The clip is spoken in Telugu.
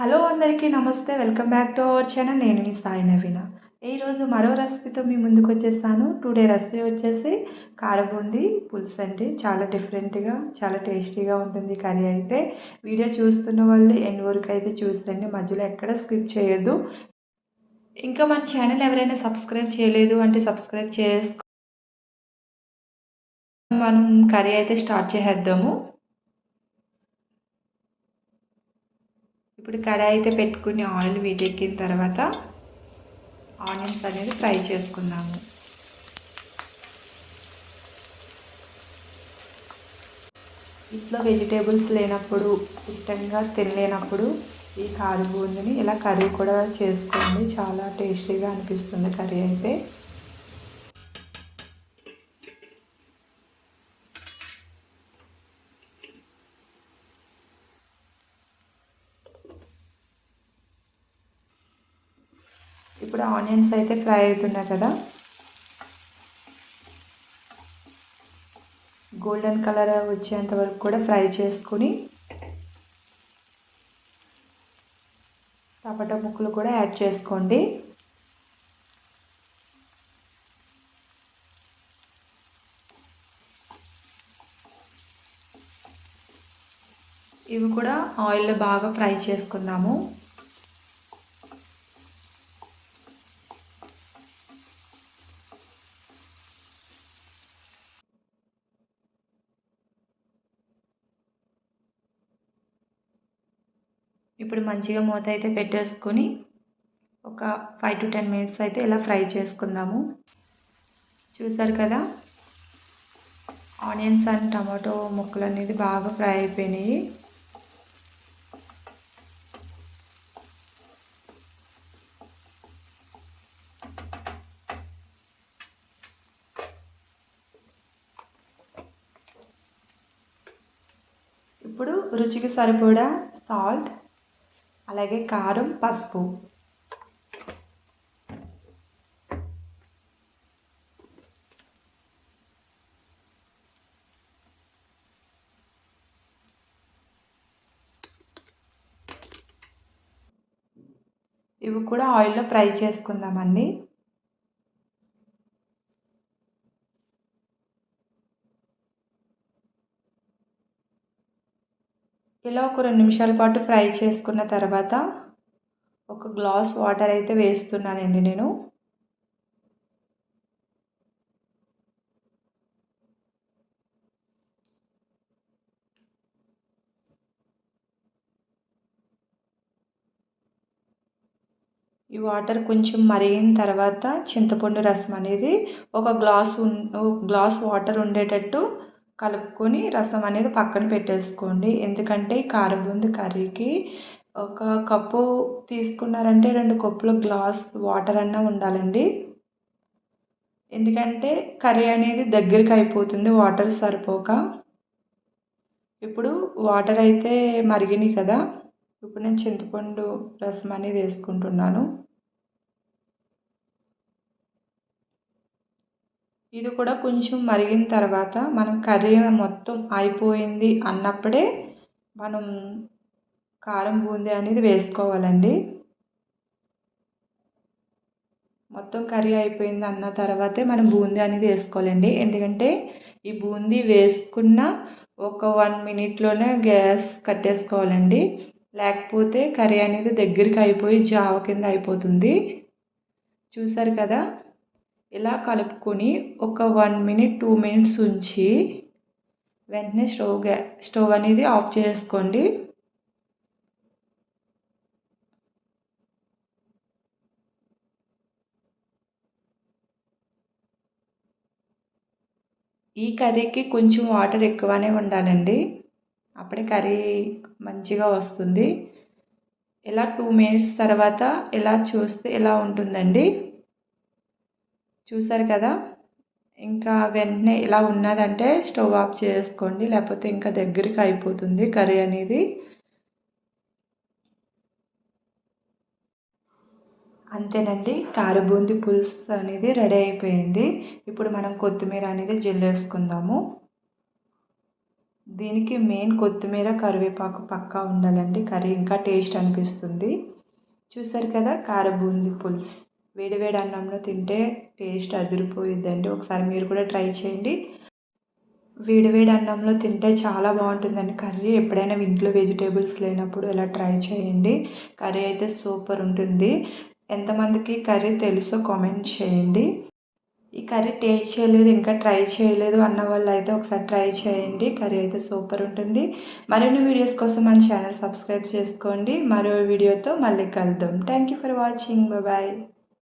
హలో అందరికీ నమస్తే welcome back to our channel. నేను మీ సాయి నవీన. ఈరోజు మరో రెసిపీతో మీ ముందుకు వచ్చేస్తాను. టుడే రెసిపీ వచ్చేసి కారబూంది పులుసు అండి. చాలా డిఫరెంట్గా చాలా టేస్టీగా ఉంటుంది కర్రీ అయితే. వీడియో చూస్తున్న వాళ్ళు ఎన్ని వరకు అయితే చూస్తండి మధ్యలో ఎక్కడ స్కిప్ చేయొద్దు. ఇంకా మన ఛానల్ ఎవరైనా సబ్స్క్రైబ్ చేయలేదు అంటే సబ్స్క్రైబ్ చేసుకో మనం కర్రీ అయితే స్టార్ట్ చేసేద్దాము. ఇప్పుడు కడాయి అయితే పెట్టుకుని ఆయిల్ వీటెక్కిన తర్వాత ఆనియన్స్ అనేది ఫ్రై చేసుకుందాము. ఇంట్లో వెజిటేబుల్స్ లేనప్పుడు ఇష్టంగా తినలేనప్పుడు ఈ కారు బూందిని ఇలా కర్రీ కూడా చేసుకోండి చాలా టేస్టీగా అనిపిస్తుంది కర్రీ అయితే. ఇప్పుడు ఆనియన్స్ అయితే ఫ్రై అవుతున్నాయి కదా. గోల్డెన్ కలర్ వచ్చేంత వరకు కూడా ఫ్రై చేసుకుని టమాటా ముక్కలు కూడా యాడ్ చేసుకోండి. ఇవి కూడా ఆయిల్లో బాగా ఫ్రై చేసుకుందాము. ఇప్పుడు మంచిగా మూత అయితే పెట్టేసుకొని ఒక ఫైవ్ టు టెన్ మినిట్స్ అయితే ఇలా ఫ్రై చేసుకుందాము. చూసారు కదా? ఆనియన్స్ అండ్ టమాటో ముక్కలు అనేది బాగా ఫ్రై అయిపోయినాయి. ఇప్పుడు రుచికి సరిపడా సాల్ట్ అలాగే కారం పసుపు. ఇవి కూడా ఆయిల్లో ఫ్రై చేసుకుందామండి. ఇలా ఒక రెండు నిమిషాల పాటు ఫ్రై చేసుకున్న తర్వాత ఒక గ్లాస్ వాటర్ అయితే వేస్తున్నానండి నేను. ఈ వాటర్ కొంచెం మరిగిన తర్వాత చింతపండు రసం అనేది ఒక గ్లాస్ గ్లాస్ వాటర్ ఉండేటట్టు కలుపుకొని రసం అనేది పక్కన పెట్టేసుకోండి. ఎందుకంటే కారబూంది కర్రీకి ఒక కప్పు తీసుకున్నారంటే రెండు కప్పుల గ్లాస్ వాటర్ అన్నా ఉండాలండి. ఎందుకంటే కర్రీ అనేది దగ్గరికి అయిపోతుంది వాటర్ సరిపోక. ఇప్పుడు వాటర్ అయితే మరిగినాయి కదా. ఇప్పుడు నేను చింతపండు రసం అనేది వేసుకుంటున్నాను. ఇది కూడా కొంచెం మరిగిన తర్వాత మనం కర్రీ మొత్తం అయిపోయింది అన్నప్పుడే మనం కారం బూందీ అనేది వేసుకోవాలండి. మొత్తం కర్రీ అయిపోయింది అన్న తర్వాతే మనం బూందీ అనేది వేసుకోవాలండి. ఎందుకంటే ఈ బూందీ వేసుకున్న ఒక వన్ మినిట్లోనే గ్యాస్ కట్టేసుకోవాలండి. లేకపోతే కర్రీ అనేది దగ్గరికి అయిపోయి జావ కింద అయిపోతుంది. చూసారు కదా? ఇలా కలుపుకొని ఒక వన్ మినిట్ టూ మినిట్స్ ఉంచి వెంటనే స్టవ్ గ్యా స్టవ్ అనేది ఆఫ్ చేసుకోండి. ఈ కర్రీకి కొంచెం వాటర్ ఎక్కువనే ఉండాలండి. అప్పుడే కర్రీ మంచిగా వస్తుంది. ఇలా టూ మినిట్స్ తర్వాత ఇలా చూస్తే ఇలా ఉంటుందండి? చూసారు కదా? ఇంకా వెంటనే ఇలా ఉన్నదంటే స్టవ్ ఆఫ్ చేసుకోండి. లేకపోతే ఇంకా దగ్గరికి అయిపోతుంది కర్రీ అనేది. అంతేనండి. కారబూంది పులుసు అనేది రెడీ అయిపోయింది. ఇప్పుడు మనం కొత్తిమీర అనేది జల్లేసుకుందాము. దీనికి మెయిన్ కొత్తిమీర కరివేపాకు పక్కా ఉండాలండి. కర్రీ ఇంకా టేస్ట్ అనిపిస్తుంది. చూసారు కదా? కారబూందీ పులుసు. వేడివేడి అన్నంలో తింటే టేస్ట్ అదిరిపోయిద్దండి. ఒకసారి మీరు కూడా ట్రై చేయండి. వేడివేడి అన్నంలో తింటే చాలా బాగుంటుందండి. కర్రీ ఎప్పుడైనా ఇంట్లో వెజిటేబుల్స్ లేనప్పుడు ఇలా ట్రై చేయండి. కర్రీ అయితే సూపర్ ఉంటుంది. ఎంతమందికి కర్రీ తెలుసో కామెంట్ చేయండి. ఈ కర్రీ టేస్ట్ చేయలేదు ఇంకా ట్రై చేయలేదు అన్న వాళ్ళు అయితే ఒకసారి ట్రై చేయండి. కర్రీ అయితే సూపర్ ఉంటుంది. మరిన్ని వీడియోస్ కోసం మన ఛానల్ సబ్స్క్రైబ్ చేసుకోండి. మరో వీడియోతో మళ్ళీ కలుద్దాం. Thank you for watching bye